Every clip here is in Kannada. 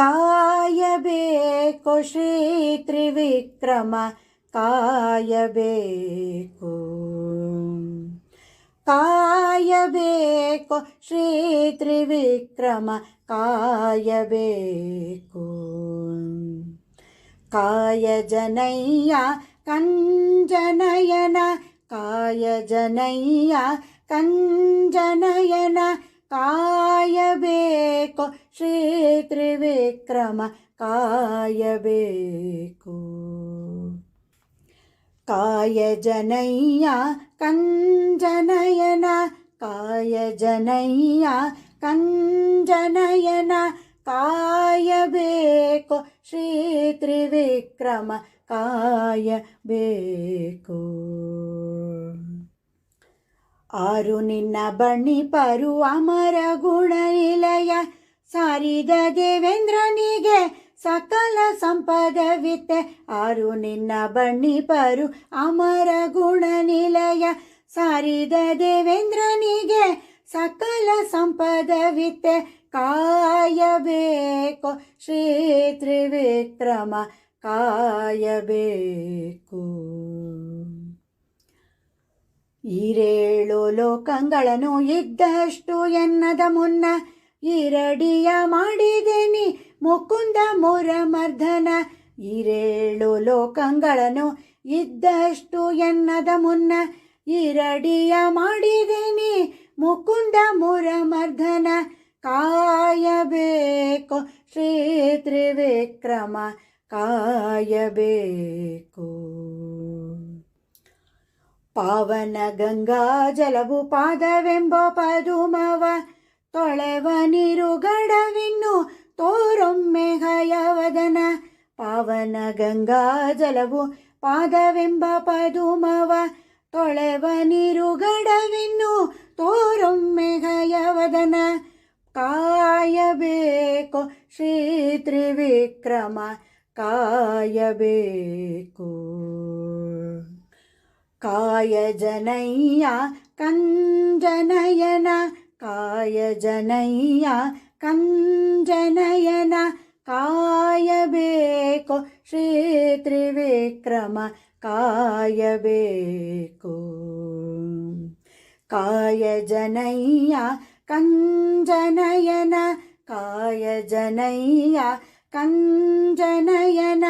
ಕಾಯಬೇಕು ಶ್ರೀ ತ್ರಿವಿಕ್ರಮ ಕಾಯಬೇಕು ಕಾಯಬೇಕು ಶ್ರೀ ತ್ರಿವಿಕ್ರಮ ಕಾಯಬೇಕು ಕಾಯ ಜನಯ್ಯ ಕಂಜನಯನ ಕಾಯ ಜನಯ್ಯ ಕಂಜನಯನ ಕಾಯಬೇಕು ಶ್ರೀ ತ್ರಿವಿಕ್ರಮ ಕಾಯಬೇಕು ಕಾಯ ಜನಯ್ಯ ಕಂಜನಯನ ಕಾಯ ಜನಯ್ಯ ಕಂಜನಯನ ಕಾಯಬೇಕು ಶ್ರೀ ತ್ರಿವಿಕ್ರಮ ಕಾಯಬೇಕು ಆರು ನಿನ್ನ ಬಣ್ಣಿ ಪರು ಅಮರ ಗುಣ ನಿಲಯ. ಸಾರಿದ ದೇವೇಂದ್ರನಿಗೆ ಸಕಲ ಸಂಪದವಿತ್ತೆ ಆರು ನಿನ್ನ ಬಣ್ಣಿ ಪರು ಅಮರ ಗುಣ ನಿಲಯ. ಸಾರಿದ ದೇವೇಂದ್ರನಿಗೆ ಸಕಲ ಸಂಪದವಿತ್ತೆ ಕಾಯಬೇಕು ಶ್ರೀ ತ್ರಿವಿಕ್ರಮ, ಕಾಯಬೇಕು. ಈರೇಳು ಲೋಕಗಳನ್ನು ಇದ್ದಷ್ಟು ಎನ್ನದ ಮುನ್ನ ಈರಡಿಯ ಮಾಡಿದೆನಿ ಮುಕುಂದ ಮುರಮರ್ಧನ ಈರೇಳು ಲೋಕಗಳನ್ನು ಇದ್ದಷ್ಟು ಎನ್ನದ ಮುನ್ನ ಈರಡಿಯ ಮಾಡಿದೆನಿ ಮುಕುಂದ ಮುರಮರ್ಧನ ಕಾಯಬೇಕು ಶ್ರೀ ತ್ರಿವಿಕ್ರಮ, ಕಾಯಬೇಕು. ಪಾವನ ಗಂಗಾ ಜಲವು ಪಾದವೆಂಬ ಪದುಮವ, ತೊಳೆವ ನಿರುಗಡವಿನ್ನು ತೋರೊಮ್ಮೆ ಹಯವದನ. ಪಾವನ ಗಂಗಾ ಜಲವು ಪಾದವೆಂಬ ಪದುಮವ, ತೊಳೆವ ನಿರುಗಡವಿನ್ನು ತೋರೊಮ್ಮೆ ಹಯವದನ. ಕಾಯಬೇಕು ಶ್ರೀ ತ್ರಿವಿಕ್ರಮ, ಕಾಯಬೇಕು. कायजनय्या कञ्जनयन कायजनय्या कञ्जनयन कायबेको श्रीत्रिव्रम कायबेको। कायजनय्या कञ्जनयन कायजनय्या कञ्जनयन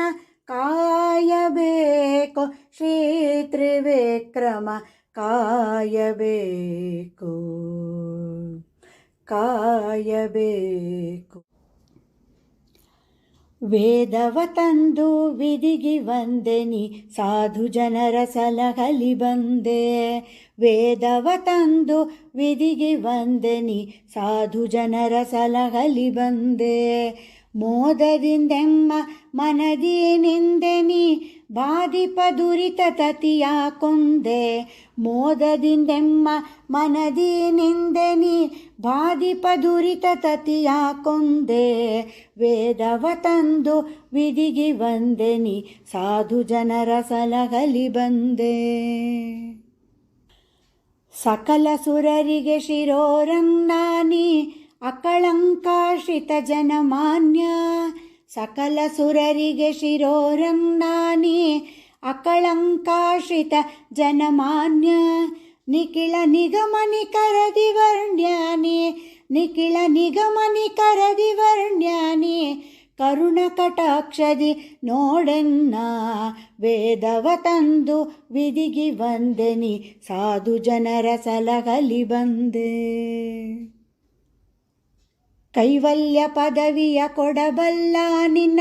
ಕಾಯಬೇಕು ಶ್ರೀ ತ್ರಿವಿಕ್ರಮ, ಕಾಯಬೇಕು. ಕಾಯಬೇಕು. ವೇದವ ತಂದು ವಿಧಿಗಿ ವಂದೆನಿ, ಸಾಧು ಜನರ ಸಲಹಲಿ ಬಂದೆ. ವೇದವ ತಂದು ವಿಧಿಗಿ ವಂದೆನಿ, ಸಾಧು ಜನರ ಸಲಹಲಿ ಬಂದೆ. ಮೋದದಿಂದೆಮ್ಮ ಮನದಿ ನಿಂದೆನಿ ಬಾಧಿಪ ದುರಿತ ತತಿಯ ಕೊಂದೆ ಮೋದದಿಂದೆಮ್ಮ ಮನದಿ ನಿಂದೆನಿ ಬಾಧಿಪ ದುರಿತ ತತಿಯ ಕೊಂದೆ ವೇದವ ತಂದು ವಿಧಿಗಿ ವಂದೆನಿ ಸಾಧು ಜನರ ಸಲಹಲಿ ಬಂದೆ ಸಕಲ ಸುರರಿಗೆ ಶಿರೋರಂನಾನಿ ಅಕಳಂಕಾಶ್ರಿತ ಜನಮಾನ್ಯ, ಸಕಲ ಸುರರಿಗೆ ಶಿರೋರಂನಾನಿ ಅಕಳಂಕಾಶಿತ ಜನಮಾನ್ಯ. ನಿಖಿಳ ನಿಗಮನಿ ಕರದಿ ವರ್ಣ್ಯಾನಿ ನಿಖಿಳ ನಿಗಮನಿ ಕರದಿ ವರ್ಣ್ಯಾನಿ. ಕರುಣ ಕಟಾಕ್ಷದಿ ನೋಡೆನ್ನ ವೇದವ ತಂದು ವಿಧಿಗಿ ವಂದೆನಿ ಸಾಧು ಜನರ ಸಲಹಲಿ ಬಂದೆ. ಕೈವಲ್ಯ ಪದವಿಯ ಕೊಡಬಲ್ಲ ನಿನ್ನ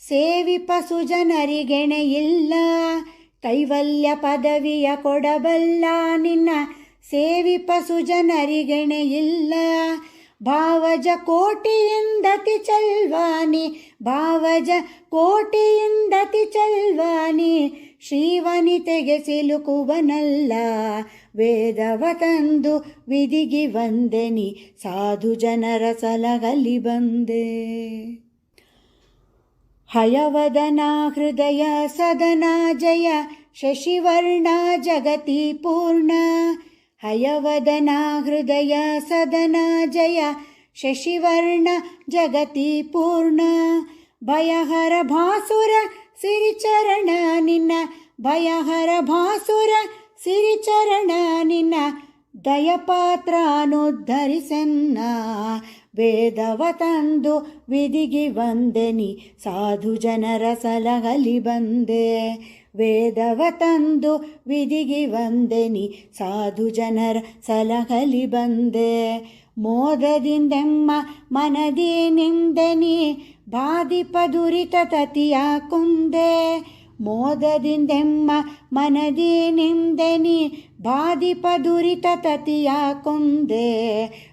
ಸೇವಿಪ ಸುಜನರಿಗೆಣೆಯಿಲ್ಲ. ಕೈವಲ್ಯ ಪದವಿಯ ಕೊಡಬಲ್ಲ ನಿನ್ನ ಸೇವಿಪ ಸುಜನರಿಗೆಣೆಯಿಲ್ಲ. ಭಾವಜ ಕೋಟಿಯಿಂದತಿ ಚಲ್ವಾನಿ, ಭಾವಜ ಕೋಟಿಯಿಂದತಿ ಚಲ್ವಾನಿ ಶ್ರೀವನಿತೆಗೆ ಸಿಲುಕುವನಲ್ಲ ವೇದವ ತಂದು ವಿಧಿಗಿ ವಂದೆನಿ ಸಾಧು ಜನರ ಸಲಹಲಿ ಬಂದೆ ಹಯವದನ ಹೃದಯ ಸದನ ಜಯ ಶಶಿವರ್ಣ ಜಗತಿ ಪೂರ್ಣ ಹಯವದನ ಹೃದಯ ಸದನ ಜಯ ಶಶಿವರ್ಣ ಜಗತಿ ಪೂರ್ಣ ಭಯಹರ ಭಾಸುರ ಸಿರಿಚರಣ ನಿನ್ನ ಭಯಹರ ಭಾಸುರ, ಸಿರಿಚರಣ ನಿನ್ನ ದಯಪಾತ್ರಾನುದ್ಧರಿಸನ್ನ. ವೇದವ ತಂದು ವಿಧಿಗೆ ವಂದೆನಿ, ಸಾಧು ಜನರ ಸಲಹಲಿ ಬಂದೆ. ವೇದವ ತಂದು ವಿಧಿಗೆ ವಂದೆನಿ, ಸಾಧು ಜನರ ಸಲಹಲಿ ಬಂದೆ. ಮೋದದಿಂದೆಮ್ಮ ಮನದಿ ನಿಂದೆನಿ ಬಾಧಿಪ ದುರಿತ ತತಿಯ ಕುಂದೆ. ಮೋದದಿಂದೆಮ್ಮ ಮನದಿ ನಿಂದೆನಿ ಬಾಧಿಪ ದುರಿತ ತತಿಯ ಕೊಂದೆ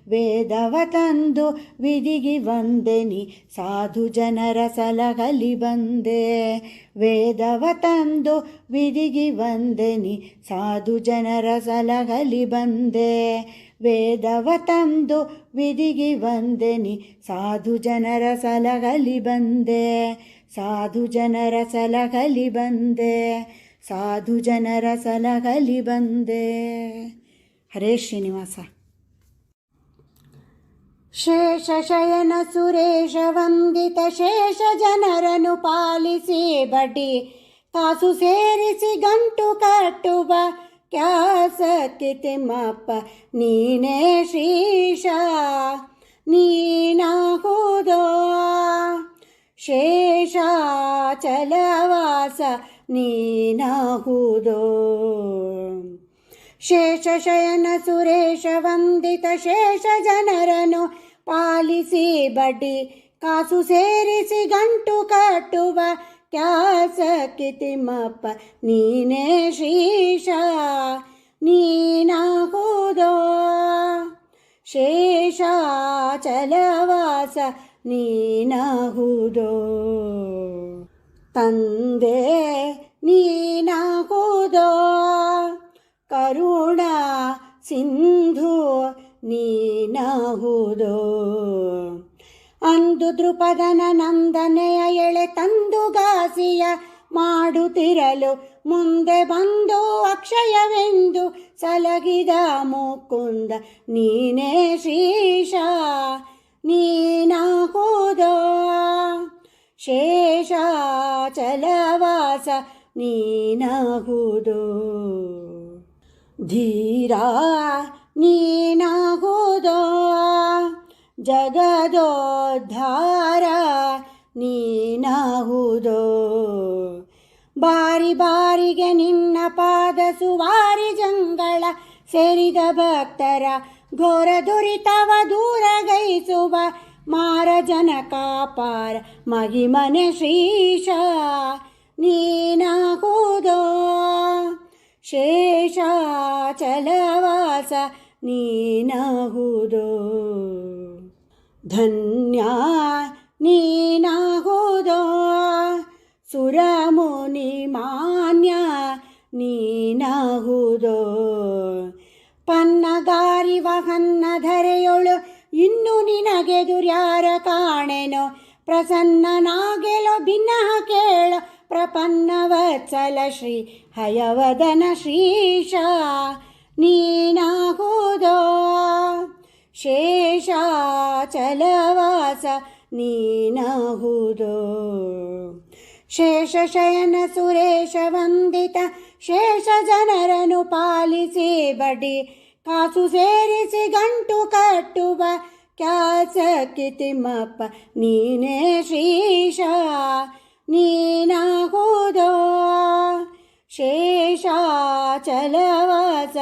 ವೇದವ ತಂದು ವಿಧಿಗಿ ಬಂದೆನಿ ಸಾಧು ಜನರ ಸಲಹಲಿ ಬಂದೆ ವೇದವ ತಂದು ವಿಧಿಗಿ ಬಂದೆನಿ ಸಾಧು ಜನರ ಸಲಹಲಿ ಬಂದೆ ವೇದವ ತಂದು ವಿಧಿಗಿ ಬಂದೆನಿ ಸಾಧು ಜನರ ಸಲಹಲಿ ಬಂದೆ ಸಾಧು ಜನರ ಸಲಹಲಿ ಬಂದೆ, ಸಾಧು ಜನರ ಸಲಹಲಿ ಬಂದೆ. ಹರೇ ಶ್ರೀನಿವಾಸ. ಶೇಷಶಯನ ಸುರೇಶ ವಂದಿತ ಶೇಷ ಜನರನ್ನು ಪಾಲಿಸಿ ಬಡ್ಡಿ ಕಾಸು ಸೇರಿಸಿ ಗಂಟು ಕಟ್ಟುವ ಕ್ಯಾಸಕ್ಕೆ ತಿಮ್ಮಪ್ಪ, ನೀನೇ ಶ್ರೀಶ ನೀನಾಗುವುದೋ ಶೇಷ ಚಲವಾಸ ನೀನಾಗುವುದೋ ಶೇಷಶಯನ ಸುರೇಶ ವಂದಿತ ಶೇಷ ಜನರನ್ನು ಪಾಲಿಸಿ ಬಡ್ಡಿ ಕಾಸು ಸೇರಿಸಿ ಗಂಟು ಕಟ್ಟುವ ಕ್ಯಾಸಕ್ಕೆ ತಿಮ್ಮಪ್ಪ ನೀನೇ ಶ್ರೀಶ ನೀನಾಗುವುದೋ ಶೇಷ ನೀನಾಗುವುದೋ. ತಂದೆ ನೀನಾಗುವುದೋ. ಕರುಣ ಸಿಂಧು ನೀನಾಹುದೋ ಅಂದು ದೃಪದನ ನಂದನೆಯ ಎಳೆ ತಂದು ಗಾಸಿಯ ಮಾಡುತ್ತಿರಲು ಮುಂದೆ ಬಂದು ಅಕ್ಷಯವೆಂದು ಸಲಗಿದ ಮುಕುಂದ ನೀನೇ ಶ್ರೀಶ ನೀನಾಹುದೋ ಶೇಷ ಚಲವಾಸ ನೀನಾಗುವುದು ಧೀರ ನೀನಾಗುವುದೋ ಜಗದೋದ್ಧಾರ ನೀನಾಗುವುದೋ ಬಾರಿ ಬಾರಿಗೆ ನಿನ್ನ ಪಾದ ಸುವಾರಿ ಜಂಗಳ ಸೇರಿದ ಭಕ್ತರ ಘೋರ ದುರಿತವ ದೂರಗೈಸುವ ಮಾರ ಜನ ಕಾಪಾರ ಮಹಿಮನೆ ಶ್ರೀಶ ನೀನಾಗುವುದೋ ಶೇಷ ಚಲವಾಸ ನೀನಾಗುವುದೋ ಧನ್ಯ ನೀನಾಗುವುದೋ ಸುರಮುನಿ ಮಾನ್ಯ ನೀನಾಗುವುದೋ ನಿನಗೆ ಕಾಣೆನು? ಪ್ರಸನ್ನನಾಗೆಲೋ? ಭಿನ್ನ ಕೇಳ? ಪ್ರಪನ್ನವತ್ಸಲ ಶ್ರೀ ಹಯವದನ ಶ್ರೀಶ. ನೀನಾಗುವುದೋ ಶೇಷ ಚಲವಾಸ ನೀನಾಗುವುದೋ ಶೇಷಶಯನ ಸುರೇಶ ವಂದಿತ, ಶೇಷ ಜನರನ್ನು ಪಾಲಿಸಿ ಬಡಿ, ಕಾಸು ಸೇರಿಸಿ ಗಂಟು ಕಟ್ಟುವ ನೀನೇ ಶ್ರೀಶ, ನೀನಾಗುವುದೋ. ಶೇಷ ಚಲವಾಸ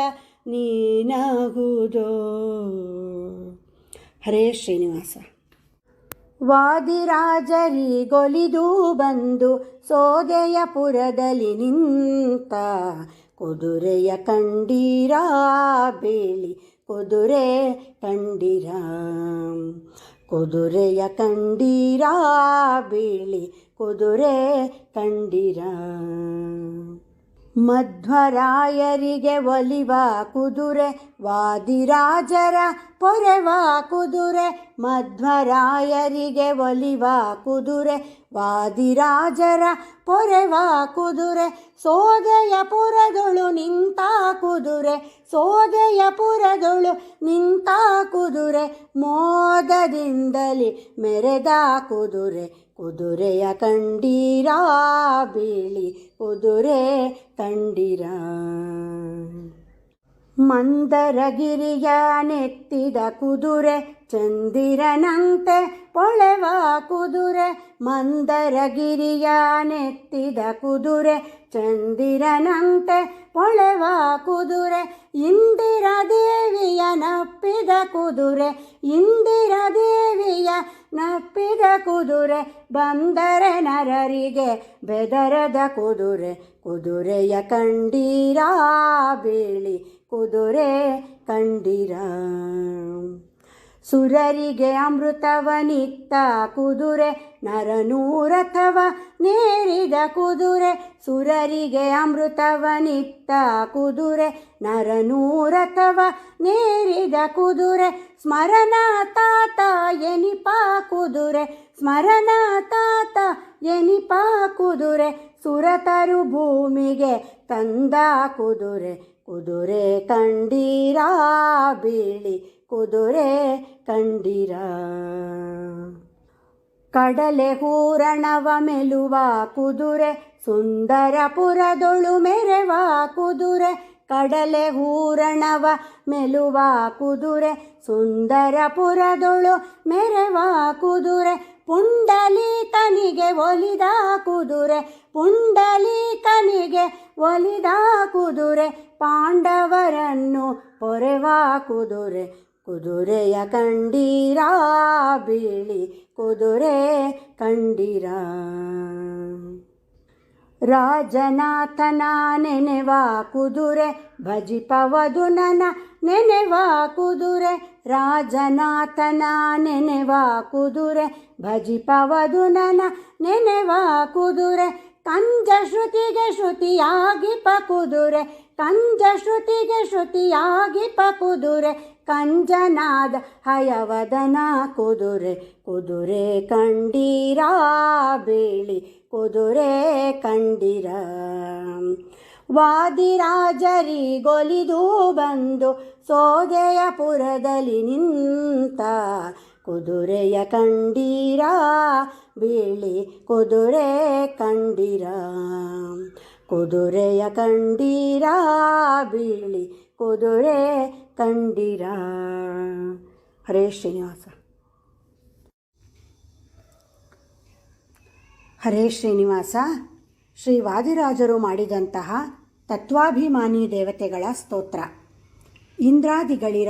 ನೀನಾಗುವುದೋ. ಹರೇ ಶ್ರೀನಿವಾಸ. ವಾದಿರಾಜರಿಗೊಲಿದು ಬಂದು, ಸೋದೆಯ ಪುರದಲ್ಲಿ ನಿಂತ, ಕುದುರೆಯ ಕಂಡೀರ ಬೇಲಿ ಕುದುರೆ ಕಂಡಿರ. ಕುದುರೆಯ ಕಂಡೀರ, ಬೀಳಿ ಕುದುರೆ ಕಂಡಿರ. ಮಧ್ವರಾಯರಿಗೆ ಒಲಿವ ಕುದುರೆ, ವಾದಿರಾಜರ ಪೊರೆವ ಕುದುರೆ. ಮಧ್ವರಾಯರಿಗೆ ಒಲಿವ ಕುದುರೆ, ವಾದಿರಾಜರ ಪೊರೆವ ಕುದುರೆ. ಸೋದೆಯ ಪುರದೊಳು ಕುದುರೆ ಸೋದೆಯ ಪುರದೊಳು ನಿಂತ ಕುದುರೆ ಮೋದದಿಂದಲಿ ಮೆರೆದ ಕುದುರೆ. ಕುದುರೆಯ ಕಂಡೀರ ಬಿಳಿ ಕುದುರೆ ಕಂಡೀರ ಮಂದರಗಿರಿಯ ನೆತ್ತಿದ ಕುದುರೆ ಚಂದಿರನಂತೆ ಪೊಳೆವ ಕುದುರೆ. ಮಂದರಗಿರಿಯ ನೆತ್ತಿದ ಕುದುರೆ ಚಂದಿರನಂತೆ ಪೊಳೆವ ಕುದುರೆ, ಇಂದಿರ ದೇವಿಯ ನಪ್ಪಿದ ಕುದುರೆ, ಇಂದಿರ ದೇವಿಯ ನಪ್ಪಿದ ಕುದುರೆ, ಬಂದರೆ ನರರಿಗೆ ಬೆದರದ ಕುದುರೆ, ಕುದುರೆಯ ಕಂಡೀರ ಬೀಳಿ ಕುದುರೆ ಕಂಡೀರ? ಸುರರಿಗೆ ಅಮೃತವನಿತ್ತ ಕುದುರೆ, ನರನೂರಥವ ನೇರಿದ ಕುದುರೆ. ಸುರರಿಗೆ ಅಮೃತವನಿತ್ತ ಕುದುರೆ, ನರನೂರಥವ ನೇರಿದ ಕುದುರೆ. ಸ್ಮರಣ ತಾತ ಎನಿಪ ಕುದುರೆ, ಸ್ಮರಣ ತಾತ ಎನಿಪ ಕುದುರೆ. ಸುರತರು ಭೂಮಿಗೆ ತಂದ ಕುದುರೆ ಕುದುರೆ ಕಂಡೀರ ಬಿಳಿ ಕುದುರೆ ಕಂಡೀರ ಕಡಲೆ ಹೂರಣವ ಮೆಲುವ ಕುದುರೆ ಸುಂದರಪುರದೊಳು ಮೆರೆವ ಕುದುರೆ ಕಡಲೆ ಹೂರಣವ ಮೆಲುವ ಕುದುರೆ ಸುಂದರಪುರದೊಳು ಮೆರೆವ ಕುದುರೆ ಪುಂಡಲೀಕನಿಗೆ ಒಲಿದ ಕುದುರೆ ಪುಂಡಲೀಕನಿಗೆ ಒಲಿದ ಕುದುರೆ, ಪಾಂಡವರನ್ನು ಪೊರೆವ ಕುದುರೆ, ಕುದುರೆಯ ಕಂಡೀರ ಬೀಳಿ ಕುದುರೆ ಕಂಡೀರ. ರಾಜನಾಥನ ನೆನೆವ ಕುದುರೆ, ಭಜಿಪವದು ನನ ನೆನೆವ ಕುದುರೆ, ರಾಜನಾಥನ ನೆನೆವ ಕುದುರೆ ಭಜಿಪವದು ನನ ನೆನೆವ ಕುದುರೆ, ಕಂಜ ಶ್ರುತಿಗೆ ಶ್ರುತಿಯಾಗಿ ಕುದುರೆ, ಕಂಜ ಶ್ರುತಿಗೆ ಶ್ರುತಿಯಾಗಿ ಕುದುರೆ, ಕಂಜನಾದ ಹಯವದನ ಕುದುರೆ ಕುದುರೆ ಕಂಡೀರ ಬಿಳಿ, ಕುದುರೆ ಕಂಡಿರ. ವಾದಿರಾಜರಿಗೊಲಿದು ಬಂದು ಸೋದೆಯ ಪುರದಲ್ಲಿ ನಿಂತ ಕುದುರೆಯ ಕಂಡೀರ? ಬಿಳಿ ಕುದುರೆ ಕಂಡೀರ? ಕುದುರೆಯ ಕಂಡೀರ? ಬಿಳಿ ಕುದುರೆ ಕಂಡೀರ? ಹರೇ ಶ್ರೀನಿವಾಸ. ಹರೇ ಶ್ರೀನಿವಾಸ. ಶ್ರೀ ವಾದಿರಾಜರು ಮಾಡಿದಂತಹ ತತ್ವಾಭಿಮಾನಿ ದೇವತೆಗಳ ಸ್ತೋತ್ರ. ಇಂದ್ರಾದಿಗಳಿರ?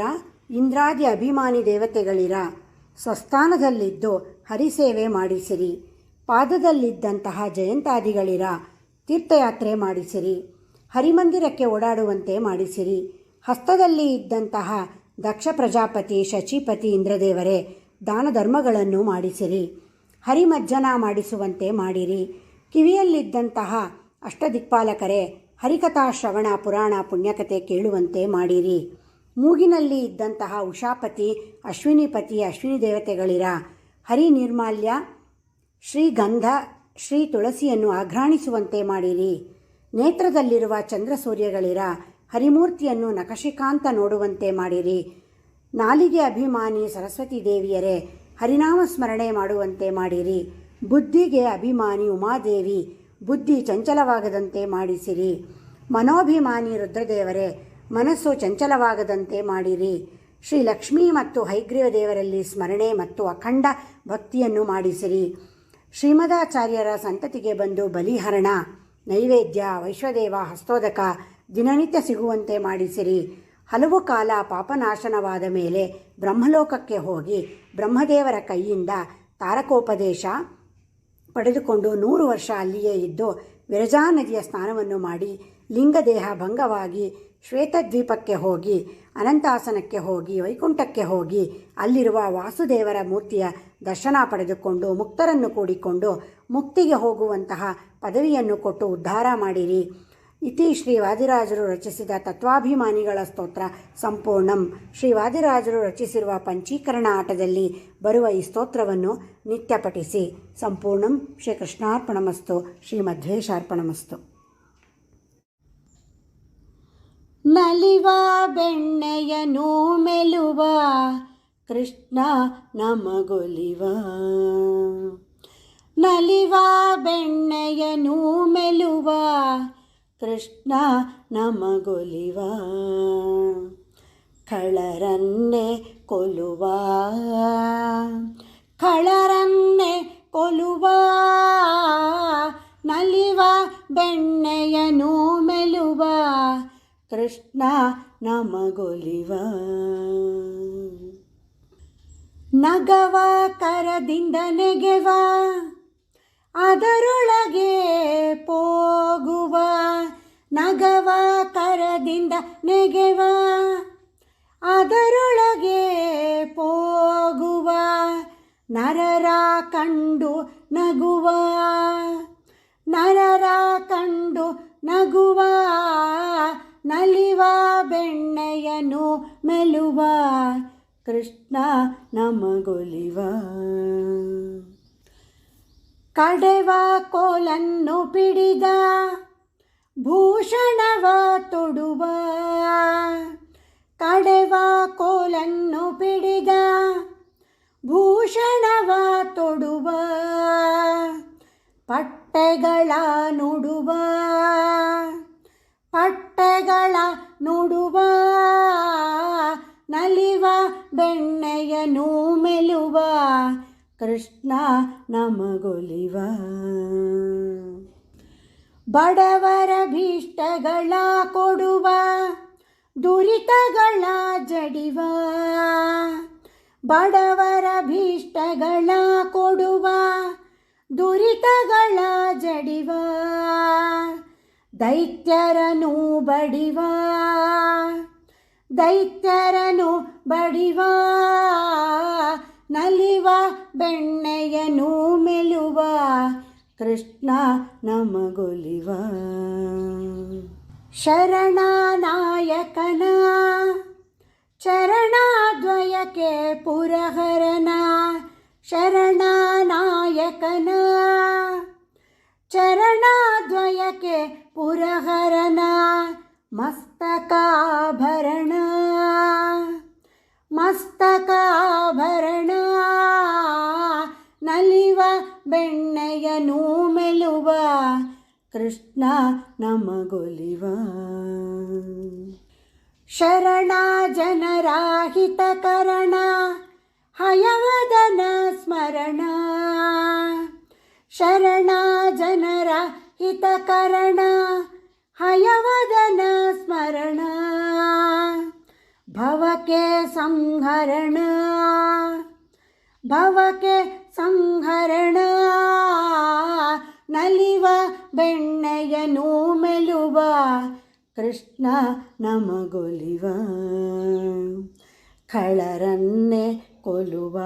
ಇಂದ್ರಾದಿ ಅಭಿಮಾನಿ ದೇವತೆಗಳಿರ? ಸ್ವಸ್ಥಾನದಲ್ಲಿದ್ದು ಹರಿಸೇವೆ ಮಾಡಿಸಿರಿ. ಪಾದದಲ್ಲಿದ್ದಂತಹ ಜಯಂತಾದಿಗಳಿರ ತೀರ್ಥಯಾತ್ರೆ ಮಾಡಿಸಿರಿ. ಹರಿಮಂದಿರಕ್ಕೆ ಓಡಾಡುವಂತೆ ಮಾಡಿಸಿರಿ. ಹಸ್ತದಲ್ಲಿ ಇದ್ದಂತಹ ದಕ್ಷ ಪ್ರಜಾಪತಿ ಶಚಿಪತಿ ಇಂದ್ರದೇವರೇ ದಾನ ಧರ್ಮಗಳನ್ನು ಮಾಡಿಸಿರಿ. ಹರಿಮಜ್ಜನ ಮಾಡಿಸುವಂತೆ ಮಾಡಿರಿ. ಕಿವಿಯಲ್ಲಿದ್ದಂತಹ ಅಷ್ಟದಿಕ್ಪಾಲಕರೇ ಹರಿಕಥಾ ಶ್ರವಣ ಪುರಾಣ ಪುಣ್ಯಕತೆ ಕೇಳುವಂತೆ ಮಾಡಿರಿ. ಮೂಗಿನಲ್ಲಿ ಇದ್ದಂತಹ ಉಷಾಪತಿ ಅಶ್ವಿನಿಪತಿ ಅಶ್ವಿನಿ ದೇವತೆಗಳಿರ ಹರಿ ನಿರ್ಮಾಲ್ಯ ಶ್ರೀಗಂಧ ಶ್ರೀ ತುಳಸಿಯನ್ನು ಆಘ್ರಾಣಿಸುವಂತೆ ಮಾಡಿರಿ. ನೇತ್ರದಲ್ಲಿರುವ ಚಂದ್ರ ಸೂರ್ಯಗಳಿರ ಹರಿಮೂರ್ತಿಯನ್ನು ನಕಶಿಕಾಂತ ನೋಡುವಂತೆ ಮಾಡಿರಿ. ನಾಲಿಗೆ ಅಭಿಮಾನಿ ಸರಸ್ವತಿ ದೇವಿಯರೇ, ಹರಿನಾಮ ಸ್ಮರಣೆ ಮಾಡುವಂತೆ ಮಾಡಿರಿ. ಬುದ್ಧಿಗೆ ಅಭಿಮಾನಿ ಉಮಾದೇವಿ, ಬುದ್ಧಿ ಚಂಚಲವಾಗದಂತೆ ಮಾಡಿಸಿರಿ. ಮನೋಭಿಮಾನಿ ರುದ್ರದೇವರೇ ಮನಸ್ಸು ಚಂಚಲವಾಗದಂತೆ ಮಾಡಿರಿ. ಶ್ರೀ ಲಕ್ಷ್ಮೀ ಮತ್ತು ಹೈಗ್ರೀವ ದೇವರಲ್ಲಿ ಸ್ಮರಣೆ ಮತ್ತು ಅಖಂಡ ಭಕ್ತಿಯನ್ನು ಮಾಡಿಸಿರಿ. ಶ್ರೀಮದಾಚಾರ್ಯರ ಸಂತತಿಗೆ ಬಂದು ಬಲಿಹರಣ, ನೈವೇದ್ಯ, ವೈಶ್ವದೇವ ಹಸ್ತೋದಕ, ದಿನನಿತ್ಯ ಸಿಗುವಂತೆ ಮಾಡಿಸಿರಿ. ಹಲವು ಕಾಲ ಪಾಪನಾಶನವಾದ ಮೇಲೆ ಬ್ರಹ್ಮಲೋಕಕ್ಕೆ ಹೋಗಿ ಬ್ರಹ್ಮದೇವರ ಕೈಯಿಂದ ತಾರಕೋಪದೇಶ ಪಡೆದುಕೊಂಡು ನೂರು ವರ್ಷ ಅಲ್ಲಿಯೇ ಇದ್ದು ವಿರಜಾ ನದಿಯ ಸ್ನಾನವನ್ನು ಮಾಡಿ ಲಿಂಗದೇಹ ಭಂಗವಾಗಿ ಶ್ವೇತದ್ವೀಪಕ್ಕೆ ಹೋಗಿ, ಅನಂತಾಸನಕ್ಕೆ ಹೋಗಿ, ವೈಕುಂಠಕ್ಕೆ ಹೋಗಿ, ಅಲ್ಲಿರುವ ವಾಸುದೇವರ ಮೂರ್ತಿಯ ದರ್ಶನ ಪಡೆದುಕೊಂಡು ಮುಕ್ತರನ್ನು ಕೂಡಿಕೊಂಡು ಮುಕ್ತಿಗೆ ಹೋಗುವಂತಹ ಪದವಿಯನ್ನು ಕೊಟ್ಟು ಉದ್ಧಾರ ಮಾಡಿರಿ. ಇತಿ ಶ್ರೀ ವಾದಿರಾಜರು ರಚಿಸಿದ ತತ್ವಾಭಿಮಾನಿಗಳ ಸ್ತೋತ್ರ ಸಂಪೂರ್ಣಂ. ಶ್ರೀ ವಾದಿರಾಜರು ರಚಿಸಿರುವ ಪಂಚೀಕರಣ ಆಟದಲ್ಲಿ ಬರುವ ಈ ಸ್ತೋತ್ರವನ್ನು ನಿತ್ಯ ಪಠಿಸಿ ಸಂಪೂರ್ಣಂ ಶ್ರೀ ಕೃಷ್ಣಾರ್ಪಣಮಸ್ತು ಶ್ರೀ ಮಧ್ವೇಶಾರ್ಪಣಮಸ್ತು ನಲಿವ ಬೆಣ್ಣೆಯ ಮೆಲುವ ಕೃಷ್ಣ ನಮಗೊಲಿವ. ನಲಿವ ಬೆಣ್ಣೆಯ ಮೆಲುವ ಕೃಷ್ಣ ನಮಗೊಲಿವ. ಕಳರನ್ನೆ ಕೊಲುವ ಕಳರನ್ನೆ ಕೊಲುವ. ನಲಿವ ಬೆಣ್ಣೆಯ ಮೆಲುವ ಕೃಷ್ಣ ನಮಗೊಲಿವ. ನಗವ ಕರದಿಂದ ನೆಗೆವ, ಅದರೊಳಗೆ ಹೋಗುವ ನಗವ ಕರದಿಂದ ನೆಗೆವ, ಅದರೊಳಗೆ ಹೋಗುವ ನರರ ಕಂಡು ನಗುವ, ನರರ ಕಂಡು ನಗುವ. ನಲಿವ ಬೆಣ್ಣೆಯನು ಮೆಲುವ ಕೃಷ್ಣ ನಮಗೊಲಿವ. ಕಡೆವ ಕೋಲನ್ನು ಪಿಡಿದ ಭೂಷಣವ ತೊಡುವ. ಕಡೆವ ಕೋಲನ್ನು ಪಿಡಿದ ಭೂಷಣವ ತೊಡುವ. ಪಟ್ಟೆಗಳ ನುಡುವ. ಪಟ್ಟೆಗಳ ನುಡುವ. ನಲಿವ ಬೆಣ್ಣೆಯನು ಮೆಲುವ ಕೃಷ್ಣ ನಮಗೊಲಿವ. ಬಡವರ ಭೀಷ್ಟಗಳ ಕೊಡುವ. ದುರಿತಗಳ ಜಡಿವ. ಬಡವರ ಭೀಷ್ಟಗಳ ಕೊಡುವ. ದುರಿತಗಳ ಜಡಿವ. ದೈತ್ಯರನು ಬಡಿವ ದೈತ್ಯರನು ಬಡಿವ ನಲಿವ ಬೆಣ್ಣೆಯನು ಮೆಲುವ ಕೃಷ್ಣ ನಮಗೊಲಿವ. ಶರಣಾನಾಯಕನ ಚರಣದ್ವಯಕ್ಕೆ ಪುರಹರನ ಶರಣಾನಾಯಕನ ಚರಣದ್ವಯಕ್ಕೆ ಪುರಹರನ. ಮಸ್ತಕಾಭರಣ. ಮಸ್ತಕಾಭರಣ. ನಲಿವ ಬೆಣ್ಣೆಯ ಮೆಲುವ ಕೃಷ್ಣ ನಮಗೊಲಿವ. ಶರಣ ಜನರಾಹಿತಕರಣ ಹಯವದನ ಸ್ಮರಣ. ಶರಣ ಜನರ ಹಿತಕರಣ ಹಯವದನ ಸ್ಮರಣ ಭವಕ್ಕೆ ಸಂಹರಣ ಭವಕ್ಕೆ ಸಂಹರಣ ನಲಿವ ಬೆಣ್ಣೆಯನು ಮೆಲುವ ಕೃಷ್ಣ ನಮಗೊಲಿವ ಕಳರನ್ನೇ ಕೊಲುವ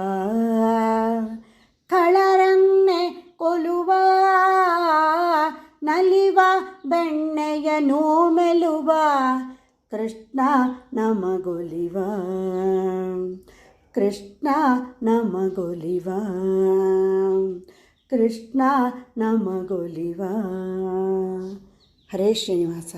ಕಳರನ್ನೇ ಕೊಲುವ ನಲಿವ ನೋಮೆಲುವ ಮೆಲುವ ಕೃಷ್ಣ ನಮಗೊಲಿವ. ಕೃಷ್ಣ ನಮಗೊಲಿವ. ಕೃಷ್ಣ ನಮಗೊಲಿವ. ಹರೇ ಶ್ರೀನಿವಾಸ.